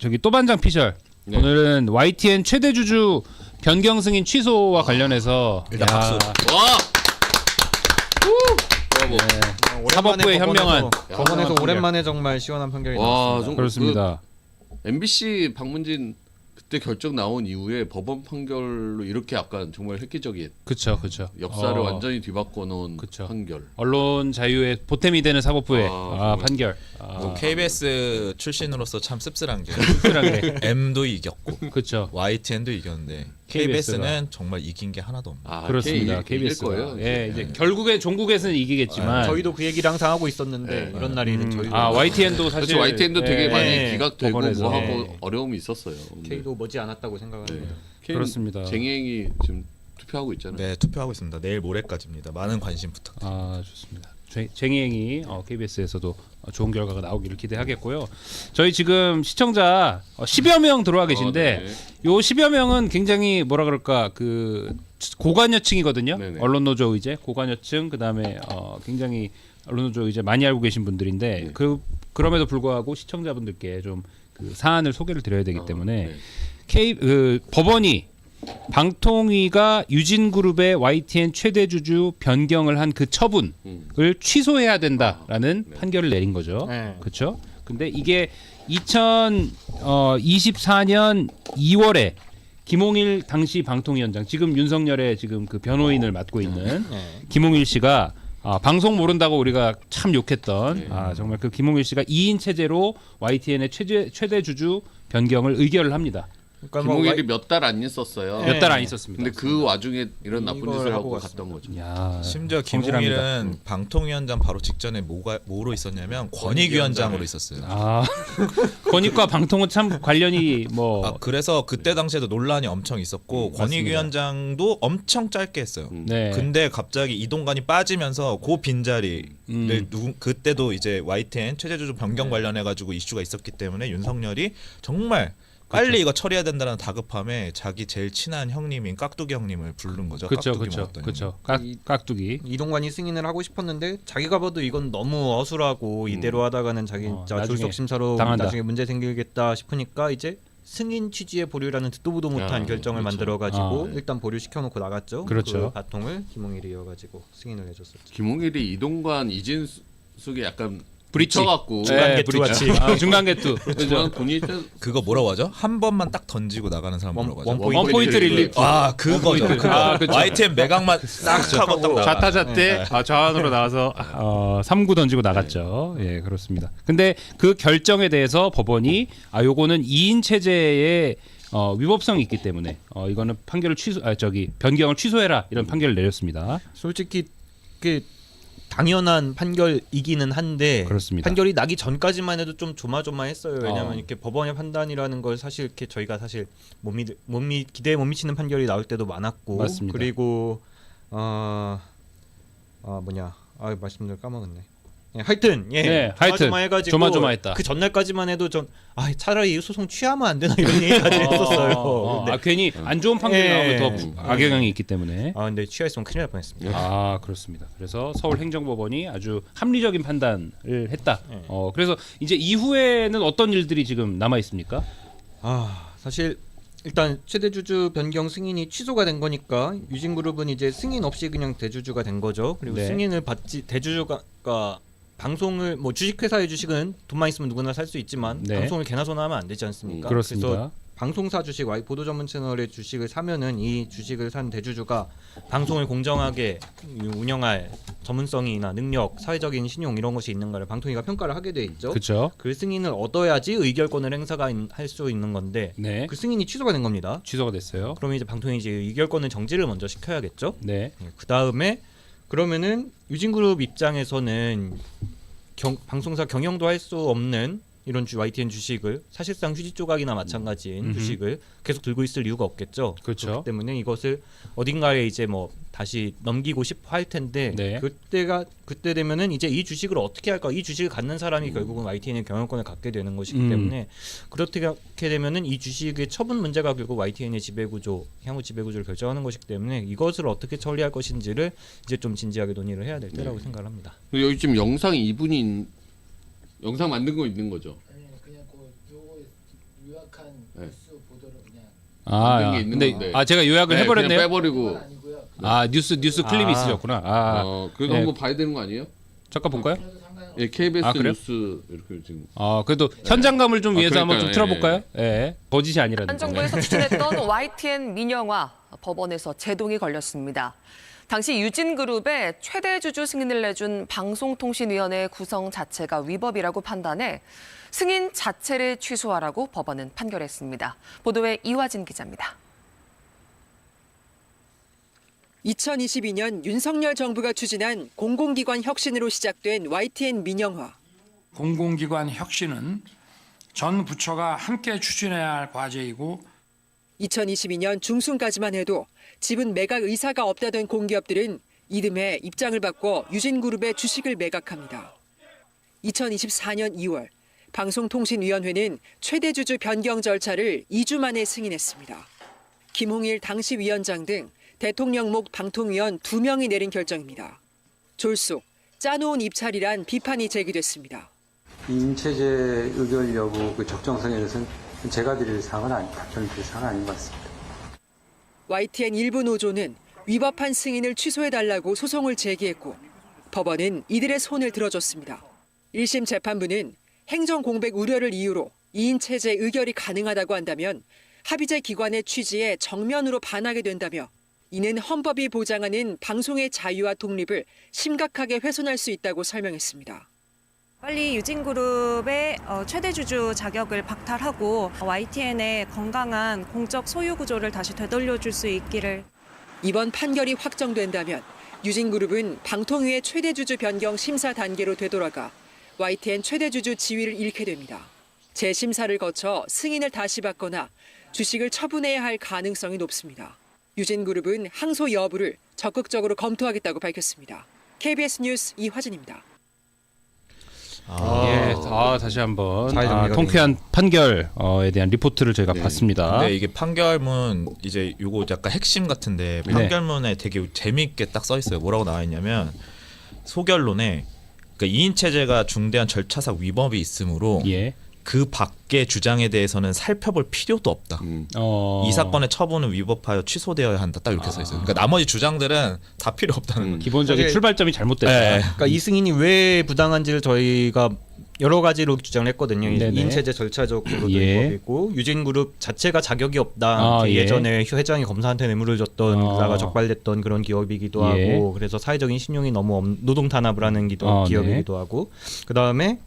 저기 또반장 피셜 네. 오늘은 YTN 최대 주주 변경 승인 취소와 관련해서 일단 야, 박수. 와. 브라보. 네. 사법부의 현명한 어, 법원에서 오랜만에 정말 시원한 판결이 와, 나왔습니다. 좀- 그렇습니다. MBC 박문진 그때 결정 나온 이후에 법원 판결로 이렇게 약간 정말 획기적인 그렇죠, 그렇죠. 역사를 어, 완전히 뒤바꿔 놓은 그쵸. 판결. 언론 자유의 보탬이 되는 사법부의 아, 아, 정말. 판결. 뭐 아, KBS 출신으로서 참 씁쓸한 게 씁쓸하게. M도 이겼고 그렇죠. YTN도 이겼는데 KBS. KBS는 정말 이긴 게 하나도 없네. 아, 그렇습니다. K- KBS 거예요. 예, 이제 결국에 종국에서는 이기겠지만 저희도 그 얘기를 항상 하고 있었는데 네. 이런 날이 음, 저희도 아 YTN도 사실 사실 YTN도 되게 예, 많이 네. 기각되고 법원에서. 뭐 하고 네. 어려움이 있었어요. 근데 K도 머지 않았다고 생각합니다. 네. K는 그렇습니다. 쟁행이 지금 투표하고 있잖아요. 네 투표하고 있습니다. 내일 모레까지입니다. 많은 관심 부탁드립니다. 아 좋습니다. 쟁- 쟁이행이 어, KBS에서도 좋은 결과가 나오기를 기대하겠고요. 저희 지금 시청자 어, 10여 명 들어와 계신데 어, 네. 요 10여 명은 굉장히 뭐라 그럴까 그 고관여층이거든요. 네네. 언론노조 의제 고관여층 그다음에 어, 굉장히 언론노조 의제 많이 알고 계신 분들인데 네. 그 그럼에도 불구하고 시청자분들께 좀 그 사안을 소개를 드려야 되기 어, 때문에 네. K 그 법원이 방통위가 유진그룹의 YTN 최대 주주 변경을 한 그 처분을 음. 취소해야 된다라는 아, 네. 판결을 내린 거죠. 네. 그렇죠? 근데 이게 2024년 2월에 김홍일 당시 방통위원장 지금 윤석열의 지금 그 변호인을 맡고 있는 네. 김홍일 씨가 아, 방송 모른다고 우리가 참 욕했던 네. 아, 정말 그 김홍일 씨가 2인 체제로 YTN의 최대 최대 주주 변경을 의결을 합니다. 그러니까 뭐 김홍일이 몇달 안 있었어요. 네. 몇달 안 있었습니다. 근데 그 와중에 이런 나쁜 짓을 하고. 갔던 거죠. 야, 심지어. 김홍일은 방통위원장 바로 직전에 뭐가 뭐로 있었냐면 권익위원장으로 있었어요. 아 권익과 방통은 참 관련이 뭐 아 그래서 그때 당시에도 논란이 엄청 있었고 음, 권익위원장도 엄청 짧게 했어요. 음. 네. 근데 갑자기 이동관이 빠지면서 그 빈자리를 음. 누, 그때도 이제 YTN 최대주주 변경 네. 관련해 가지고 이슈가 있었기 때문에 윤석열이 정말 빨리. 이거 처리해야 된다는 다급함에 자기 제일 친한 형님인 깍두기 형님을 부른 거죠. 그렇죠, 깍두기 그렇죠. 그렇죠. 이- 깍두기. 이동관이 승인을 하고 싶었는데 자기가 봐도 이건 너무 어수라고 이대로 하다가는 자기 어, 나중에 출석 심사로 당한다. 나중에 문제 생기겠다 싶으니까 이제 승인 취지의 보류라는 듣도 보도 못한 야, 결정을 그렇죠. 만들어 가지고 아. 일단 보류 시켜 놓고 나갔죠. 그렇죠. 그 바통을 김홍일이 이어가지고 승인을 해줬었죠. 김홍일이 이동관 이진숙에 약간 브릿지. 붙여갖고 중간 네, 개투 브릿지. 같이. 아, 중간 개투. 그렇지만 본인이 그거 뭐라고 하죠? 한 번만 딱 던지고 나가는 사람 원- 뭐라고 하죠? 원원 포인트 릴리. 아 그거죠. 포인트. 그거. 아, 그쵸. YTN 매각만 싹 하고 딱 나가. 좌타자때 아, 좌완으로 나와서 어, 3구 던지고 나갔죠. 예, 그렇습니다. 근데 그 결정에 대해서 법원이 아 요거는 2인 체제의 어, 위법성이 있기 때문에 어, 이거는 판결을 취소 아 저기 변경을 취소해라 이런 판결을 내렸습니다. 솔직히 그 당연한 판결이기는 한데 그렇습니다. 판결이 나기 전까지만 해도 좀 조마조마했어요. 왜냐하면 어. 이렇게 법원의 판단이라는 걸 사실 이렇게 저희가 사실 못 믿, 못 믿, 기대에 못 미치는 판결이 나올 때도 많았고 맞습니다. 그리고 어, 아 뭐냐 아 말씀들 까먹었네. 예, 하여튼 예 네, 하여튼 조마조마해가지고 조마조마했다. 그 전날까지만 해도 전 아 차라리 이 소송 취하면 안 되나 이런 얘기까지 했었어요. 어, 근데, 아 괜히 안 좋은 판결이 예. 나오면 더 부- 악영향이 있기 때문에 아 근데 취하했으면 큰일 날 뻔했습니다. 아 그렇습니다. 그래서 서울행정법원이 아주 합리적인 판단을 했다. 네. 어 그래서 이제 이후에는 어떤 일들이 지금 남아 있습니까? 아 사실 일단 최대 주주 변경 승인이 취소가 된 거니까 유진그룹은 이제 승인 없이 그냥 대주주가 된 거죠. 그리고 네. 승인을 받지 대주주가 방송을 뭐 주식회사의 주식은 돈만 있으면 누구나 살 수 있지만 네. 방송을 개나 소나 하면 안 되지 않습니까? 음, 그렇습니다. 그래서 방송사 주식 와이 보도 전문 채널의 주식을 사면은 이 주식을 산 대주주가 방송을 공정하게 운영할 전문성이나 능력, 사회적인 신용 이런 것이 있는가를 방통위가 평가를 하게 돼 있죠. 그렇죠. 그 승인을 얻어야지 의결권을 행사가 할 수 있는 건데 네. 그 승인이 취소가 된 겁니다. 취소가 됐어요. 그러면 이제 방통위 이제 의결권을 정지를 먼저 시켜야겠죠. 네. 그 다음에 그러면은 유진그룹 입장에서는 경, 방송사 경영도 할 수 없는 이런 주 YTN 주식을 사실상 휴지 조각이나 마찬가지인 음흠. 주식을 계속 들고 있을 이유가 없겠죠. 그렇죠. 그렇기 때문에 이것을 어딘가에 이제 뭐 다시 넘기고 싶어 할 텐데 네. 그때가 그때 되면은 이제 이 주식을 어떻게 할까? 이 주식을 갖는 사람이 결국은 YTN의 경영권을 갖게 되는 것이기 음. 때문에 그렇게 되면은 이 주식의 처분 문제가 결국 YTN의 지배 구조, 향후 지배 구조를 결정하는 것이기 때문에 이것을 어떻게 처리할 것인지를 이제 좀 진지하게 논의를 해야 될 때라고 네. 생각을 합니다. 그리고 여기 지금 영상 2분이 영상 만든 거 있는 거죠. 아니 그냥 그 요거 요약한 네. 뉴스 보도를 그냥 아, 만든 게 있는 근데 건데. 아 제가 요약을 네, 해버렸네요. 빼버리고 그건 아니고요. 아 뉴스 뉴스 클립이 아. 있으셨구나. 아 어, 그래도 네. 한번 봐야 되는 거 아니에요? 잠깐 볼까요? 그래도 상관없 예, KBS 아, 그래요? 뉴스 이렇게 지금 아 그래도 현장감을 좀 아, 위해서 한번 좀 그러니까요. 틀어볼까요? 예, 거짓이 아니라는 한 거. 정부에서 추진했던 YTN 민영화 법원에서 제동이 걸렸습니다. 당시 유진그룹의 최대 주주 승인을 내준 방송통신위원회 구성 자체가 위법이라고 판단해 승인 자체를 취소하라고 법원은 판결했습니다. 보도에 이화진 기자입니다. 2022년 윤석열 정부가 추진한 공공기관 혁신으로 시작된 YTN 민영화. 공공기관 혁신은 전 부처가 함께 추진해야 할 과제이고 2022년 중순까지만 해도 지분 매각 의사가 없다던 공기업들은 이듬해 입장을 바꿔 유진그룹의 주식을 매각합니다. 2024년 2월 방송통신위원회는 최대 주주 변경 절차를 2주 만에 승인했습니다. 김홍일 당시 위원장 등 대통령목 방통위원 2명이 내린 결정입니다. 졸속, 짜놓은 입찰이란 비판이 제기됐습니다. 인체제 의결 여부 그 적정성에 대해서는 제가 드릴 사항은 아니, 답변을 드릴 사항은 아닌 것 같습니다. YTN 일부 노조는 위법한 승인을 취소해달라고 소송을 제기했고 법원은 이들의 손을 들어줬습니다. 1심 재판부는 행정 공백 우려를 이유로 2인 체제 의결이 가능하다고 한다면 합의제 기관의 취지에 정면으로 반하게 된다며 이는 헌법이 보장하는 방송의 자유와 독립을 심각하게 훼손할 수 있다고 설명했습니다. 빨리 유진그룹의 어, 최대 주주 자격을 박탈하고 YTN의 건강한 공적 소유 구조를 다시 되돌려줄 수 있기를 이번 판결이 확정된다면 유진그룹은 방통위의 최대 주주 변경 심사 단계로 되돌아가 YTN 최대 주주 지위를 잃게 됩니다. 재심사를 거쳐 승인을 다시 받거나 주식을 처분해야 할 가능성이 높습니다. 유진그룹은 항소 여부를 적극적으로 검토하겠다고 밝혔습니다. KBS 뉴스 이화진입니다. 아, 예, 아, 다시 한번 잘 아, 정리가 통쾌한 판결에 대한 리포트를 저희가 네. 봤습니다. 근데 이게 판결문 이제 요거 약간 핵심 같은데 네. 판결문에 되게 재미있게 딱 써 있어요. 뭐라고 나와 있냐면 소결론에 그 2인 체제가 중대한 절차상 위법이 있으므로 예, 그 밖의 주장에 대해서는 살펴볼 필요도 없다. 음. 어, 이 사건의 처분은 위법하여 취소되어야 한다. 딱 이렇게 써 있어요. 그러니까 나머지 주장들은 다 필요 없다는 음. 거죠. 기본적인 사실- 출발점이 잘못됐다. 네. 그러니까 이 승인이 왜 부당한지를 저희가 여러 가지로 주장을 했거든요. 네네. 인체제 절차적으로도 예. 위법이고 유진그룹 자체가 자격이 없다. 아, 그 예. 예 전에 회장이 검사한테 뇌물을 줬던 아. 그러다가 적발됐던 그런 기업이기도 예. 하고 그래서 사회적인 신용이 너무 없, 노동 탄압을 하는 기도, 아, 기업이기도 하고 그 다음에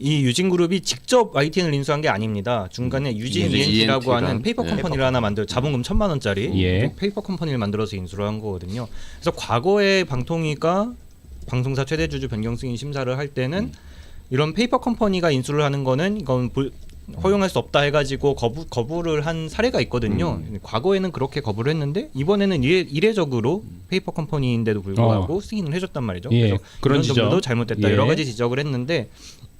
이 유진그룹이 직접 YTN을 인수한 게 아닙니다. 중간에 유진 유진 ENT라고 ENT 가, 하는 페이퍼 네. 컴퍼니를 하나 만들 자본금 천만 원짜리 예. 페이퍼 컴퍼니를 만들어서 인수를 한 거거든요. 그래서 과거에 방통위가 방송사 최대 주주 변경 승인 심사를 할 때는 음. 이런 페이퍼 컴퍼니가 인수를 하는 거는 이건 불- 허용할 수 없다 해가지고 거부 거부를 한 사례가 있거든요. 음. 과거에는 그렇게 거부를 했는데 이번에는 이례, 이례적으로 페이퍼 컴퍼니인데도 불구하고 승인을 해줬단 말이죠. 어. 예, 그래서 그런 이런 지적. 점도 잘못됐다 예. 여러 가지 지적을 했는데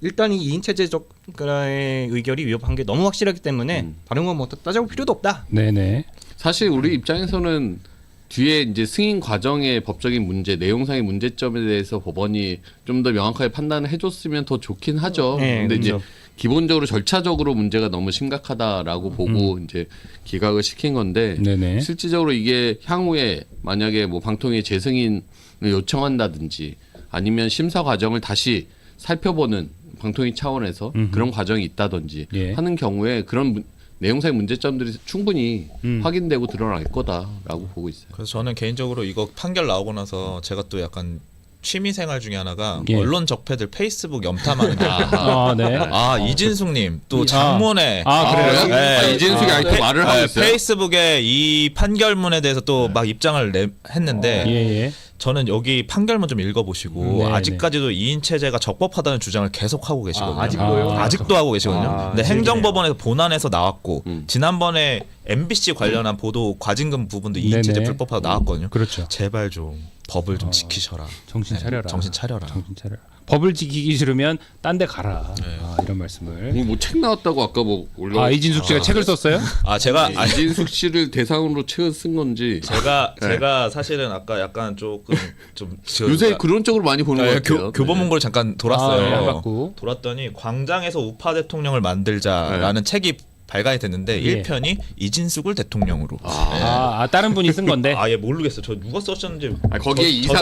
일단 이 2인 체제적의 의결이 위협한 게 너무 확실하기 때문에 음. 다른 건뭐 따져볼 필요도 없다. 네네. 사실 우리 입장에서는 뒤에 이제 승인 과정의 법적인 문제, 내용상의 문제점에 대해서 법원이 좀 더 명확하게 판단을 해줬으면 더 좋긴 하죠. 네, 근데 이제 그렇죠. 기본적으로 절차적으로 문제가 너무 심각하다라고 보고 이제 기각을 시킨 건데 음. 네네. 실질적으로 이게 향후에 만약에 뭐 방통위 재승인을 요청한다든지 아니면 심사 과정을 다시 살펴보는 방통위 차원에서 음흠. 그런 과정이 있다든지 예. 하는 경우에 그런 문- 내용상의 문제점들이 충분히 음. 확인되고 드러날 거다라고 보고 있어요. 그래서 저는 개인적으로 이거 판결 나오고 나서 제가 또 약간 취미 생활 중에 하나가 예. 언론 적폐들 페이스북 염탐하는 거. 아, 네. 아 이진숙님 또 이- 장문에 아, 그래요? 네. 아, 이진숙이 아직도 페- 말을 하고 네, 있어요? 페이스북에 이 판결문에 대해서 또 막 입장을 내, 했는데 예, 예. 저는 여기 판결문 좀 읽어보시고 네, 아직까지도 2인 체제가 적법하다는 주장을 계속 하고 계시거든요. 아, 아직도요? 아, 아직도 하고 계시거든요. 아, 근데 재밌네요. 행정법원에서 본안에서 나왔고 음. 지난번에 MBC 관련한 보도 과징금 부분도 2인 체제 네네. 불법하다 나왔거든요. 그렇죠. 제발 좀 법을 좀 지키셔라. 정신 네, 차려라. 정신 차려라. 정신 차려라. 법을 지키기 싫으면 딴 데 가라. 네. 아, 이런 말씀을. 뭐책 나왔다고 아까 뭐 올라. 아 이진숙 씨가 책을 썼어요? 아 제가 아, 이진숙 씨를 대상으로 책을 쓴 건지. 제가 네. 제가 사실은 아까 약간 조금 좀 저- 요새 그런 쪽으로 많이 보는 것 네, 같아요. 교, 교보문고를 잠깐 돌았어요. 아, 양박구. 돌았더니 광장에서 우파 대통령을 만들자라는 책이 발간이 됐는데 예. 1편이 이진숙을 대통령으로. 아, 아 다른 분이 쓴 건데. 아 예 모르겠어요. 저 누가 썼었는지. 아, 거기에 저- 있어요.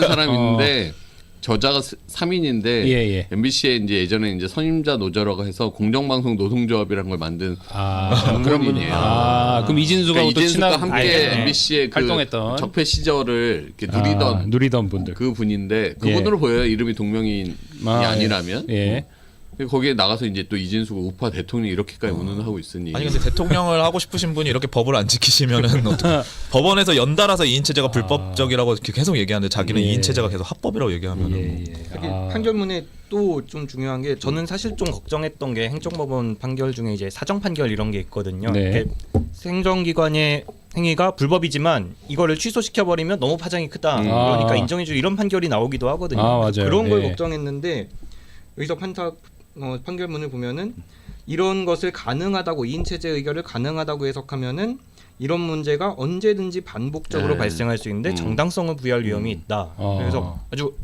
사람이 있는데 저자가 3인인데 예, 예. MBC에 이제 예전에 이제 선임자 노조라고 해서 공정방송 노동조합이라는 걸 만든 아 그런 분이. 전문인이에요. 아 그럼 이진수가 그러니까 또 이진숙과 친한 함께 아, 예. MBC의 그 활동했던 적폐 시절을 이렇게 누리던 아, 누리던 분들. 그 분인데 그분으로 보여요 이름이 동명이인이 아, 아, 니라면 예. 거기에 나가서 이제 또 이진수가 우파 대통령 이렇게까지 운운하고 있으니 아니 근데 대통령을 하고 싶으신 분이 이렇게 법을 안 지키시면은 법원에서 연달아서 이인 체제가 불법적이라고 이렇게 계속 얘기하는데 자기는 아. 예. 이인 체제가 계속 합법이라고 얘기하면은 예, 뭐. 예. 이게 아, 판결문에 또 좀 중요한 게 저는 사실 좀 걱정했던 게 행정법원 판결 중에 이제 사정 판결 이런 게 있거든요. 네. 이게 행정기관의 행위가 불법이지만 이거를 취소시켜 버리면 너무 파장이 크다. 음. 그러니까 아. 인정해줘 이런 판결이 나오기도 하거든요. 아, 맞아요. 그런 걸 네. 걱정했는데 여기서 판사 어, 판결문을 보면은 이런 것을 가능하다고 이인 체제 의결을 가능하다고 해석하면은 이런 문제가 언제든지 반복적으로 네. 발생할 수 있는데 음. 정당성을 부여할 위험이 있다. 어. 그래서 아주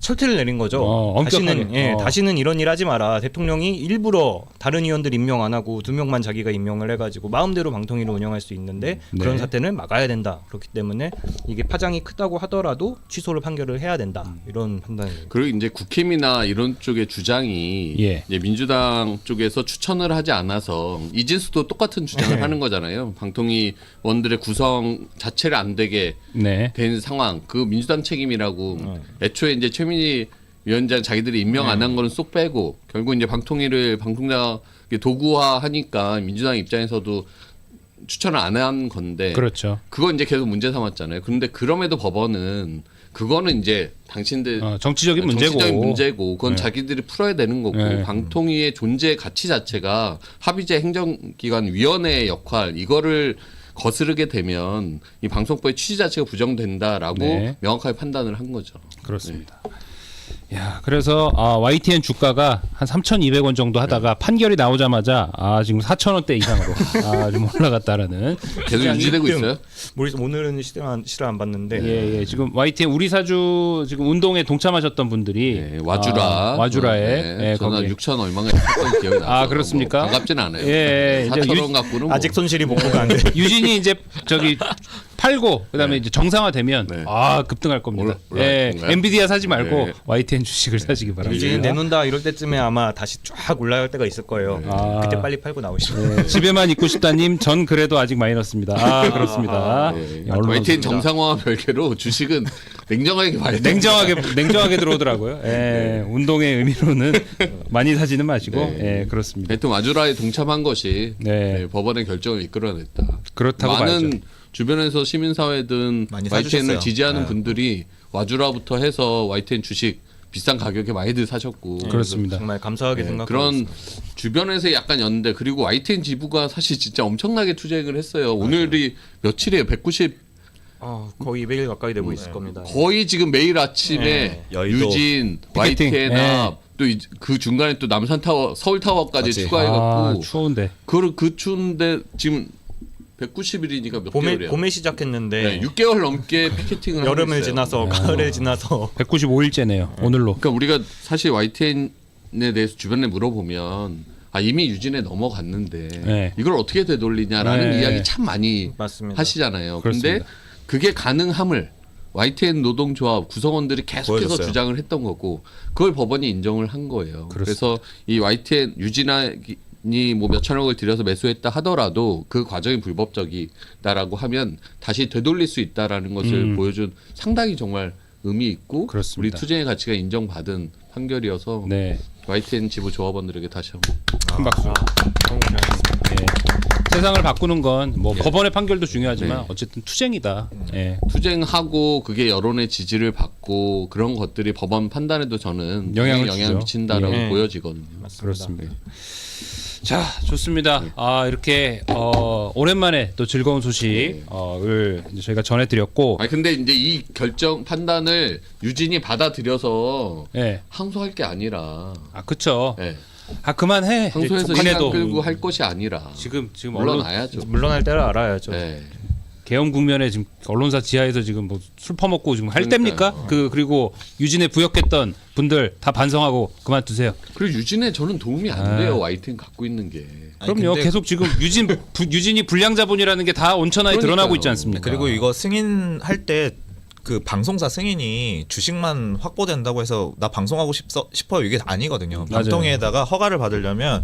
철퇴를 내린 거죠. 어, 엄격하게. 다시는 예, 어. 다시는 이런 일 하지 마라. 대통령이 일부러 다른 의원들 임명 안 하고 두 명만 자기가 임명을 해가지고 마음대로 방통위를 운영할 수 있는데 네. 그런 사태는 막아야 된다. 그렇기 때문에 이게 파장이 크다고 하더라도 취소를 판결을 해야 된다. 음. 이런 판단입니다. 그리고 이제 국힘이나 이런 쪽의 주장이 예. 이제 민주당 쪽에서 추천을 하지 않아서 이진수도 똑같은 주장을 네. 하는 거잖아요. 방통위 원들의 구성 자체를 안 되게 네. 된 상황 그 민주당 책임이라고 어. 애초에 이제 최 민희 위원장 자기들이 임명 네. 안한 거는 쏙 빼고 결국 이제 방통위를 방통장 도구화하니까 민주당 입장에서도 추천을 안 한 건데 그렇죠. 그거 이제 계속 문제 삼았잖아요. 그런데 그럼에도 법원은 그거는 이제 당신들 어, 정치적인 문제고. 정치적인 문제고 그건 네. 자기들이 풀어야 되는 거고 네. 방통위의 존재 가치 자체가 합의제 행정기관 위원회의 역할 이거를 거스르게 되면 이 방송법의 취지 자체가 부정된다라고 네. 명확하게 판단을 한 거죠. 그렇습니다. 야, 그래서 아, YTN 주가가 한 3,200원 정도 하다가 판결이 나오자마자 아, 지금 4,000원대 이상으로 아, 좀 올라갔다라는 계속 유지되고. 있어요. 모르겠어 오늘은 시를 안, 시를 안 봤는데 예, 예. 지금 YTN 우리 사주 지금 운동에 동참하셨던 분들이 네, 와주라 아, 와주라에 네, 예, 저는 거기에 6천 얼마가 했던 기억이 나요. 아, 그렇습니까? 반갑진 않아요. 예, 이제 4천 유- 원 갖고는 뭐. 아직 손실이 복구가 안 돼. 유진이 이제 저기 팔고 그다음에 이제 정상화되면 네. 아 급등할 겁니다. 올라- 올라갈 예, 건가요? 엔비디아 사지 말고 네. YTN 주식을 사시기 바랍니다. 유진이 내놓는다 이럴 때쯤에 아마 다시 쫙 올라갈 때가 있을 거예요. 아. 그때 빨리 팔고 나오시죠. 네, 집에만 있고 싶다님 전 그래도 아직 마이너스입니다. 아 그렇습니다. 네. 예, 언론 YTN 좋습니다. 정상화 별개로 주식은 냉정하게 봐야 돼. 냉정하게 냉정하게 들어오더라고요. 예, 운동의 의미로는 많이 사지는 마시고 네. 예, 그렇습니다. 하여튼 와주라에 동참한 것이 네. 네, 법원의 결정을 이끌어냈다. 그렇다고 많은 봐야죠. 주변에서 시민사회든 많이 YTN을 사주셨어요. 지지하는 네. 분들이 와주라부터 해서 YTN 주식 비싼 가격에 많이들 사셨고 그렇습니다. 정말 감사하게 네, 생각하고 그런 있습니다. 주변에서 약간 연대 그리고 YTN 지부가 사실 진짜 엄청나게 투쟁을 했어요. 오늘이 며칠이에요? 190 어, 거의 매일 가까이 되고 있을 겁니다. 거의 지금 매일 아침에 네. 유진, 피켓팅. YTN 네. 앞, 또그 중간에 또 남산 타워, 서울 타워까지 맞지. 추가해갖고 아, 추운데. 그, 그 추운데 지금 190일이니까 몇 봄에 개월이야? 봄에 시작했는데 네, 6개월 넘게 피켓팅을 하고 여름을 있어요. 지나서 네. 가을을 지나서 195일째네요. 오늘로. 그러니까 우리가 사실 YTN에 대해서 주변에 물어보면 아 이미 유진에 넘어갔는데 네. 이걸 어떻게 되돌리냐라는 네. 이야기 참 많이 맞습니다. 하시잖아요. 그렇습니다. 근데 그게 가능함을 YTN 노동조합 구성원들이 계속해서 보여줬어요. 주장을 했던 거고 그걸 법원이 인정을 한 거예요. 그렇습니다. 그래서 이 YTN 유진이 뭐 몇천억을 들여서 매수했다 하더라도 그 과정이 불법적이다라고 하면 다시 되돌릴 수 있다라는 것을 음. 보여준 상당히 정말 의미 있고 그렇습니다. 우리 투쟁의 가치가 인정받은 판결이어서 네. YTN 지부 조합원들에게 다시 한번 큰 박수. 예. 세상을 바꾸는 건뭐 법원의 판결도 중요하지만 네. 어쨌든 투쟁이다. 예. 투쟁하고 그게 여론의 지지를 받고 그런 것들이 법원 판단에도 저는 영향을 영향을 주죠. 미친다라고 예. 보여지거든요. 그렇습니다. 자, 좋습니다. 아, 이렇게 어, 오랜만에 또 즐거운 소식을 이제 저희가 전해드렸고, 아니 근데 이제 이 결정 판단을 유진이 받아들여서 예, 항소할 게 아니라 아, 그쵸. 예. 아, 그만해. 항소해서 시간 끌고 할 것이 아니라 지금 지금 언론 물러나야죠. 물러날 때를 알아야죠. 예. 계엄 국면에 지금 언론사 지하에서 지금 뭐 술 퍼먹고 지금 할 그러니까요. 때입니까? 그 그리고 유진에 부역했던 분들 다 반성하고 그만두세요. 그리고 유진에 저는 도움이 안 아. 돼요. YTN 갖고 있는 게. 아니, 그럼요. 근데 계속 지금 유진 부, 유진이 불량 자본이라는 게 다 온천하에 드러나고 있지 그러니까요. 않습니까? 그리고 이거 승인할 때 그 방송사 승인이 주식만 확보된다고 해서 나 방송하고 싶어, 싶어요 이게 아니거든요. 맞아요. 방통위에다가 허가를 받으려면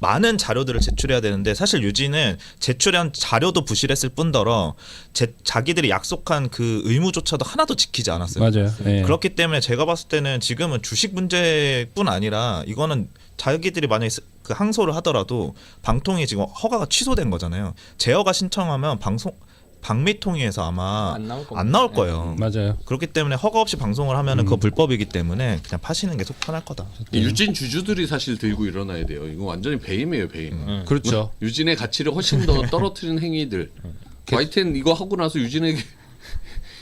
많은 자료들을 제출해야 되는데 사실 유진은 제출한 자료도 부실했을 뿐더러 제, 자기들이 약속한 그 의무조차도 하나도 지키지 않았어요. 맞아요. 예. 그렇기 때문에 제가 봤을 때는 지금은 주식 문제뿐 아니라 이거는 자기들이 만약에 스- 그 항소를 하더라도 방통위 지금 허가가 취소된 거잖아요. 제어가 신청하면 방송 방미통위에서 아마 안 나올. 안 나올 거예요. 맞아요. 그렇기 때문에 허가 없이 방송을 하면은 그거 불법이기 때문에 그냥 파시는 게 속 편할 거다. 이 유진 주주들이 사실 들고 일어나야 돼요. 이거 완전히 배임이에요, 배임. 그렇죠. 유진의 가치를 훨씬 더 떨어뜨리는 행위들. YTN 이거 하고 나서 유진에게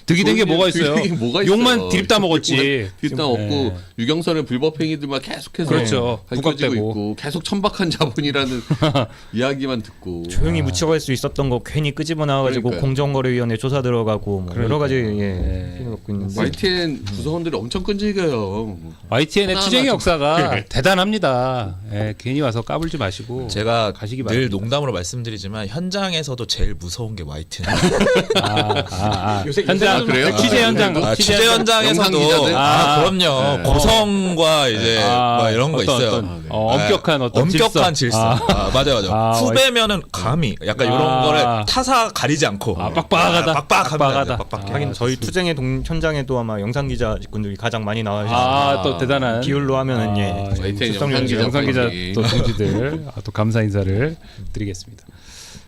득이 된 게 뭐가 있어요? 득이 뭐가 있어요? 욕만 드립 다 먹었지. 일단 지금, 없고 예. 유경선의 불법 행위들 만 계속해서 그렇죠. 밝혀지고 부각되고. 있고 계속 천박한 자본이라는 이야기만 듣고 조용히 묻혀갈 수 있었던 거 괜히 끄집어 나와가지고 그러니까요. 공정거래위원회 조사 들어가고 뭐 여러 가지 예, 피해 갖고 있는데 YTN 구성원들이 엄청 끈질겨요. YTN의 하나하나 투쟁의 좀- 역사가 대단합니다. 예, 괜히 와서 까불지 마시고 제가 가시기 늘 바랍니다. 농담으로 말씀드리지만 현장에서도 제일 무서운 게 YTN. 아, 아, 아. 현장 그래요? 취재 현장 아, 취재 영상 현장에서도 기자들? 아, 아, 그럼요 네. 고성과 이제 아, 뭐 이런 거 어떤, 있어요. 어떤, 어, 엄격한 어떤 엄격한 질서. 질서. 아, 맞아요, 맞아요. 아, 후배면은 감히 약간 이런 아. 거를 타사 가리지 않고 아, 빡빡하다. 아, 빡빡합니다. 빡빡하다. 빡빡해. 하긴 저희 투쟁의 동, 현장에도 아마 영상 기자분들이 가장 많이 나와주시죠. 아, 또 대단한 비율로 하면은 예. 아, 영상 기자 영상 기자. 또 동지들 아, 또 감사 인사를 드리겠습니다.